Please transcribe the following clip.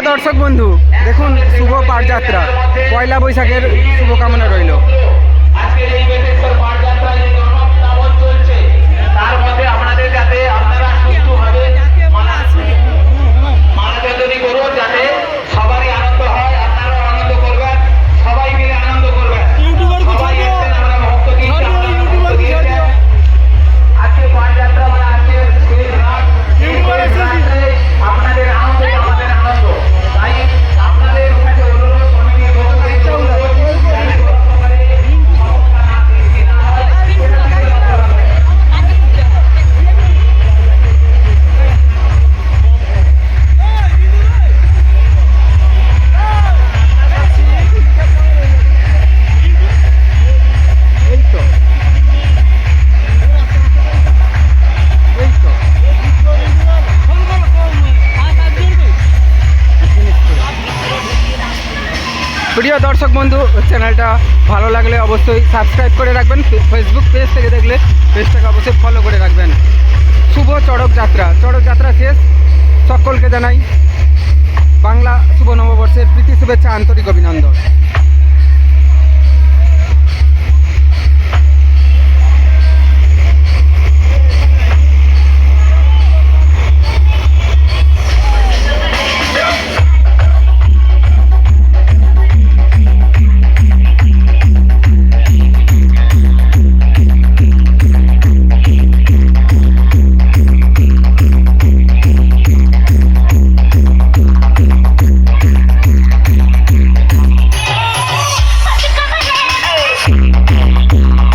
দর্শক বন্ধু দেখুন শুভ পাঠযাত্রা। পয়লা বৈশাখের শুভকামনা রইল। প্রিয় দর্শক বন্ধু, চ্যানেলটা ভালো লাগলে অবশ্যই সাবস্ক্রাইব করে রাখবেন। ফেসবুক পেজ থেকে দেখলে পেজটাকে অবশ্যই ফলো করে রাখবেন। শুভ চড়ক যাত্রা চড়ক যাত্রা শেষ। সকলকে জানাই বাংলা শুভ নববর্ষের প্রীতি, শুভেচ্ছা, আন্তরিক